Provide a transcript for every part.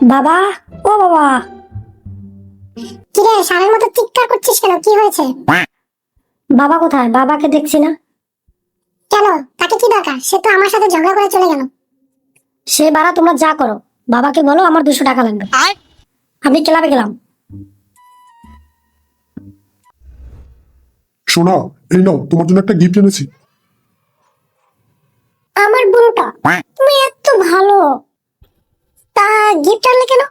বাবা ও বাবা। কিরে সারের মতো চিৎকার করছিস কেন? কি হয়েছে? বাবা কোথায়? বাবাকে দেখছি না। কেন? তাকে কি দরকার? সে তো আমার সাথে ঝগড়া করে চলে গেল। সে বাড়া তোমরা যা করো। বাবাকে বলো আমার দুশো টাকা লাগবে। আমি ক্লাবে গেলাম। সোনা এই নাও তোমার জন্য একটা গিফট এনেছি। আমার বুড়োটা তুমি এত ভালো। তা গিফট আনলে কেন?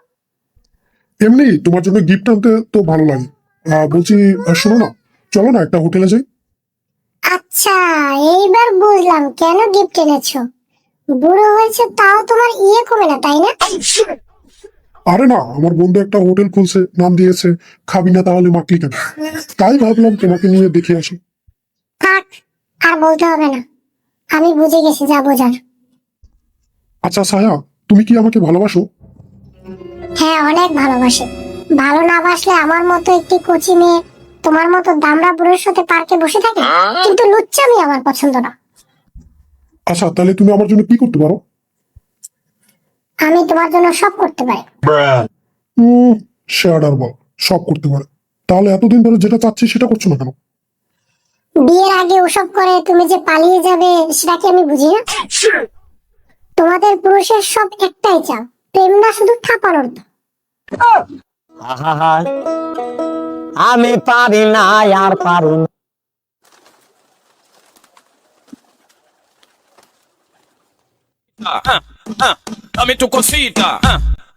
এমনি তোমার জন্য গিফট আনতে তো ভালো লাগে। বলছি শোনো না চলো না একটা হোটেলে যাই। আচ্ছা এইবার বুঝলাম কেন গিফট এনেছো? বুড়ো হয়েছে তাও তোমার ইয়ে কমে না তাই না? আরে না আমার বন্ধু একটা হোটেল খুলছে নাম দিয়েছে খাবি না তাহলে মাকলি কেন তাই ভাবলাম তোমাকে নিয়ে দেখে আসি। থাক আর বলতে হবে না। আমি বুঝে গেছি যা বোঝার। আচ্ছা সায়া তুমি কি আমাকে ভালোবাসো? হ্যাঁ অনেক ভালোবাসে। ভালো না বাসলে আমার মতো একটি কচি মেয়ে তোমার মতো দামড়া বুড়োর সাথে পার্কে বসে থাকে? কিন্তু লুচ্চামি আমার পছন্দ না। আচ্ছা তাহলে তুমি আমার জন্য কি করতে পারো? আমি তোমার জন্য সব করতে পারি। উম, শেয়ার বল সব করতে পারে। তাহলে এতদিন ধরে যেটা চাচ্ছি সেটা করছ না কেন? বিয়ের আগে ওসব করে তুমি যে পালিয়ে যাবে সেটা কি আমি বুঝি না? তোমাদের পুরুষের সব একটাই চাও। প্রেম না শুধু থাপানোর তো আমি পারি না আর পারি ah,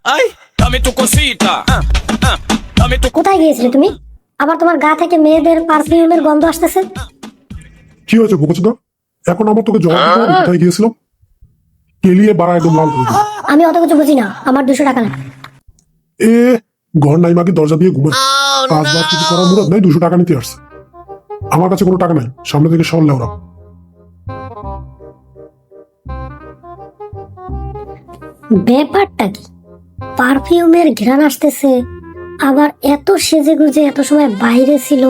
ay, dame tu cosita. ah, ah, dame tu কোথায় গিয়েছিলে তুমি? আবার তোমার গা থেকে মেয়েদের পারফিউমের গন্ধ আসতেছে? কি হয়েছে ভোকচদা এখন আমার তোকে জবাব দিতে হবে কোথায় গিয়েছিলাম? কেলিয়ে বাড়া একদম লাল করে। আমি অত কিছু বুঝি না। আমার দুশো টাকা লাগবে। এ ঘর নাই মাকে দরজা দিয়ে ঘুমায়। কাজ বাজ কিছু করার মুরাদ নাই দুশো টাকা নিতে আসছে। আমার কাছে কোনো টাকা নাই। সামনে থেকে সরলে ওরা ব্যাপারটা কি? পারফিউমের ঘ্রাণ আসতেছে আবার এত সেজে গুজে এত সময় বাইরে ছিল।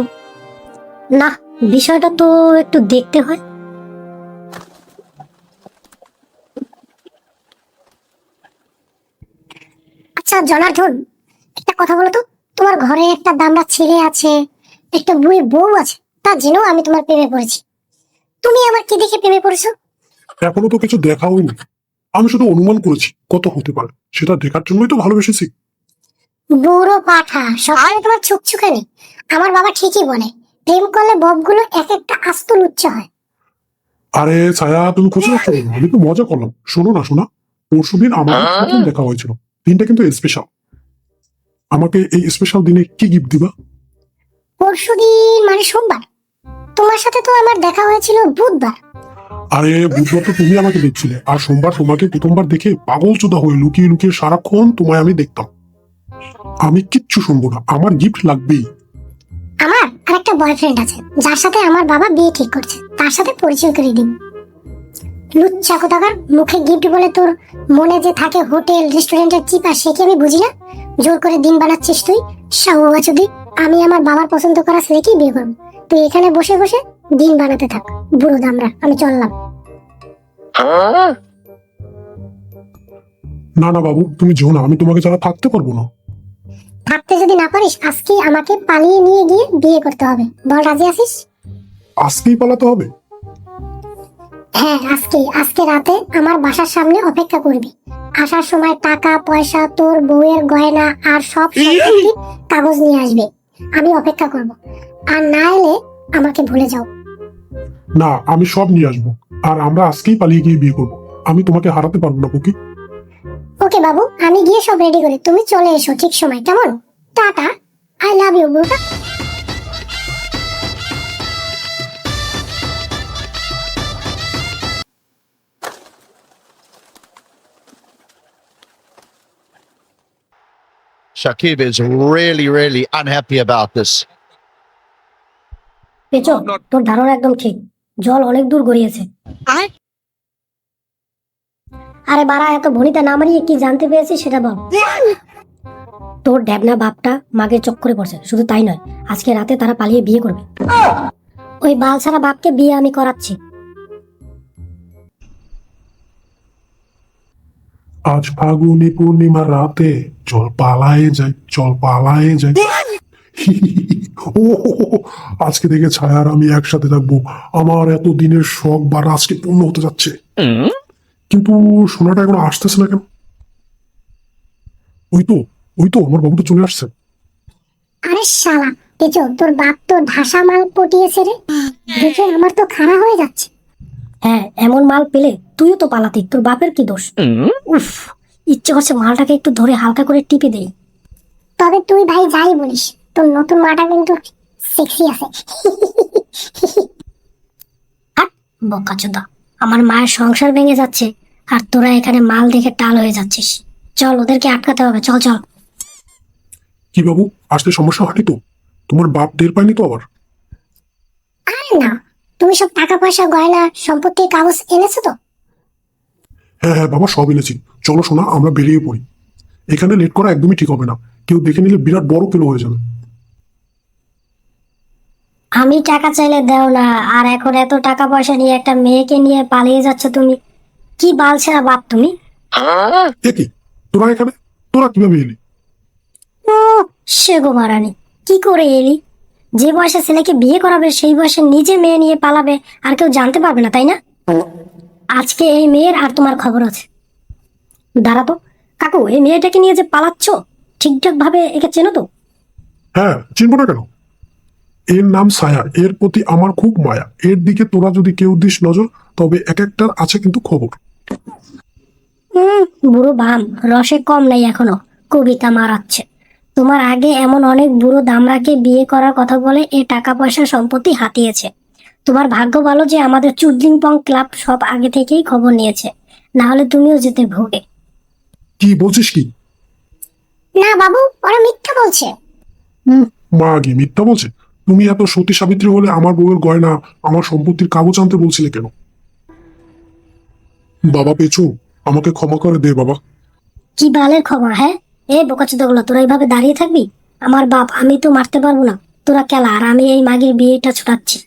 না বিষয়টা তো একটু দেখতে হয়। জনার্দন একটা কথা বলো তো তোমার ঘরে একটা দামড়া ছেলে আছে একটা বুড়ি বউ আছে তা জেনেও আমি তোমার প্রেমে পড়েছি। তুমি আমার কি দেখে প্রেমে পড়েছো? এখনও তো কিছু দেখা হয়নি আমি শুধু অনুমান করেছি কত হতে পারে। সেটা দেখার জন্যই তো ভালোবেসেছি। বুড়ো পাঠা সকালে তোমার ছুকছুকানি আমার বাবা ঠিকই বলে প্রেম করলে ববগুলো এক একটা আস্ত লুচ্চা হয়। আরে ছায়া তুমি খুশি? আমি তো মজা করলাম। শোনো না শোনা। পরশু দিন আমার দেখা হয়েছিল। দিনটা কিন্তু স্পেশাল আমাকে এই স্পেশাল দিনে কি গিফট দিবা? পরশুদিন মানে সোমবার। তোমার সাথে তো আমার দেখা হয়েছিল বুধবার। আরে বুধবার তো তুমি আমাকে দেখছিলে। আর সোমবার তোমাকে প্রথমবার দেখে পাগল চোদা হয়ে লুকিয়ে লুকিয়ে সারাক্ষণ তোমায় আমি দেখতাম। আমি কিচ্ছু শুনব না। আমার গিফট লাগবেই। আমার আর একটা বয়ফ্রেন্ড আছে। যার সাথে আমার বাবা বিয়ে ঠিক করছে। তার সাথে পরিচয় করে দিব লুচ্চা কোথাকার মুখে গিফট বলে তোর মনে যে থাকে হোটেল রেস্টুরেন্টের চিপা সে কি আমি বুঝি না? জোর করে দিন বানাচ্ছিস তুই? আমি আমার বাবার পছন্দ করা ছেলেকেই বিয়ে করব। তুই এখানে বসে বসে দিন বানাতে থাক। বুড়ো দামরা আমি চললাম। না না বাবু তুমি যেও না আমি তোমাকে ছাড়া থাকতে পারব না। থাকতে যদি না পারিস আজকেই আমাকে পালিয়ে নিয়ে গিয়ে বিয়ে করতে হবে। বল রাজি আছিস? আজকেই পালাতে হবে? হ্যাঁ আজকে আজকে রাতে আমার বাসার সামনে অপেক্ষা করবি। আসার সময় টাকা পয়সা তোর বউয়ের গয়না আর সব সম্পত্তি কাগজ নিয়ে আসবে। আমি অপেক্ষা করব। আর না এলে আমাকে ভুলে যাও। না আমি সব নিয়ে আসব। আর আমরা আজকেই পালিয়ে গিয়ে বিয়ে করব। আমি তোমাকে হারাতে পারব না কুকি। ওকে বাবু আমি গিয়ে সব রেডি করি। তুমি চলে এসো ঠিক সময় কেমন? টাটা। আই লাভ ইউ বুড়োটা। Shakib is really, really unhappy about this. পেচো তোর ধারণা একদম ঠিক। জল অনেক দূর গড়িয়েছে। আরে বাড়া এত ভনিতা না মারিয়ে কি জানতে পেরেছিস সেটা বল। তোর ড্যাবনা বাপটা মাকে চক্করে পড়ছে শুধু তাই নয় আজকে রাতে তারা পালিয়ে বিয়ে করবে। ওই বাল ছাড়া বাপকে বিয়ে আমি করাচ্ছি। আজ ফাগুনি পূর্ণিমা রাতে চল পালায়ে যাই চল পালায়ে যাই। ও আজকে থেকে ছায়ার আমি একসাথে থাকব। আমার এত দিনের শখ বা আজকে পূর্ণ হতে যাচ্ছে। কিন্তু সোনাটা এখন আসতেছে না কেন? ওই তো ওই তো আমার বাবুটা চলে আসছে। আরে শালা পেঁচো তোর বাপ তো ঢাসা মাল পটিয়েছে রে। দেখে আমার তো খারাপ হয়ে যাচ্ছে। হ্যাঁ এমন মাল পেলে তুইও তো পালাতি তোর বাপের কি দোষ? উফ ইচ্ছে করছে মালটাকে একটু ধরে হালকা করে টিপে দেই। তবে তুই ভাই যাই বলিস তোর নতুন মাটা কিন্তু সেক্সি আছে। হাট বোকাচোদা আমার মায়ের সংসার ভেঙে যাচ্ছে আর তোরা এখানে মাল দেখে টাল হয়ে যাচ্ছিস। চল ওদেরকে আটকাতে হবে চল চল। কি বাবু আসতে সমস্যা হয়নি তো? তোমার বাপ টের পায়নি তো আবার? আরে না তুমি সব টাকা পয়সা গয়না সম্পত্তির কাগজ এনেছো তো? হ্যাঁ হ্যাঁ বাবা সব এনেছি। চলো শোনা আমরা বেরিয়ে পড়ি। এখানে লেট করা একদমই ঠিক হবে না। কেউ দেখে নিলে বিরাট বড় পেল হয়ে যাবে। আমি টাকা চাইলে দেও না আর এখন এত টাকা পয়সা নিয়ে একটা মেয়েকে নিয়ে পালিয়ে যাচ্ছ তুমি। কি বালছেরা বাপ তুমি? কি? তোরা এখানে? তোরা কীভাবে এলি? ও সে গো মারানি কি করে এলি? যে বয়সে ছেলেকে বিয়ে করাবে সেই বয়সে নিজে মেয়ে নিয়ে পালাবে আর কেউ জানতে পারবে না তাই না? আজকে এই মেয়ের আর তোমার খবর আছে। দাঁড়া তো। কাকু এই মেয়েটাকে নিয়ে যে পালাচ্ছ ঠিকঠাক ভাবে একে চেনো তো? হ্যাঁ চিনবো না কেন? এর নাম ছায়া এর প্রতি আমার খুব মায়া। এর দিকে তোরা যদি কেউ দিস নজর তবে এক একটার আছে কিন্তু খবর। হুম বুড়ো বাম রসে কম নাই এখনও কবিতা মারাচ্ছে। তোমার আগে এমন অনেক বুড়ো দামরাকে বিয়ে করার কথা বলে এ টাকা পয়সা সম্পত্তি হাতিয়েছে। তোমার ভাগ্য ভালো যে আমাদের চুদলিং পং ক্লাব সব আগে থেকেই খবর নিয়েছে। না হলে তুমিও যেতে ভোগে। কি বলছিস কি? না বাবু ওরা মিথ্যা বলছে। মা গি মিথ্যা বলছে? তুমি এত সতী সাবিত্রী হলে আমার বউয়ের গয়না আমার সম্পত্তির কাগজ আনতে বলছিলে কেন? বাবা পেছু আমাকে ক্ষমা করে দে বাবা। কি বালের খবর হ্যাঁ? এ বোকাচোদাগুলো তোরা এইভাবে দাঁড়িয়ে থাকবি? আমার বাপ, আমি তো মারতে পারব না। তোরা কেলা, আর আমি এই মাগির বিয়েটা ছুটাচ্ছি।